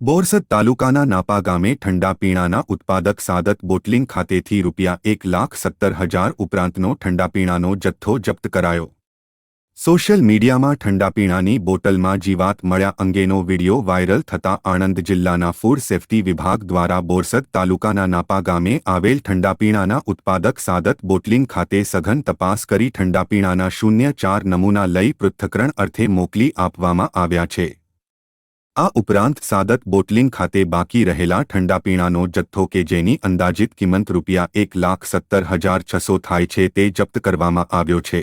બોરસદ તાલુકાના નાપા ગામે ઠંડા પીણાના ઉત્પાદક સાદત બોટલિંગ ખાતેથી રૂપિયા એક લાખ સત્તર હજાર ઉપરાંતનો ઠંડા પીણાનો જથ્થો જપ્ત કરાયો. સોશિયલ મીડિયામાં ઠંડા પીણાની બોટલમાં જીવાત મળ્યા અંગેનો વિડિયો વાયરલ થતા આણંદ જિલ્લાના ફૂડ સેફ્ટી વિભાગ દ્વારા બોરસદ તાલુકાના નાપા ગામે આવેલ ઠંડા પીણાના ઉત્પાદક સાદત બોટલિંગ ખાતે સઘન તપાસ કરી ઠંડા પીણાના શૂન્ય ચાર નમૂના લઈ પૃથ્થકરણ અર્થે મોકલી આપવામાં આવ્યા છે. આ ઉપરાંત સાદત બોટલિંગ ખાતે બાકી રહેલા ઠંડા પીણાનો જથ્થો કે જેની અંદાજિત કિંમત રૂપિયા એક લાખ સત્તર હજાર છસો થાય છે તે જપ્ત કરવામાં આવ્યો છે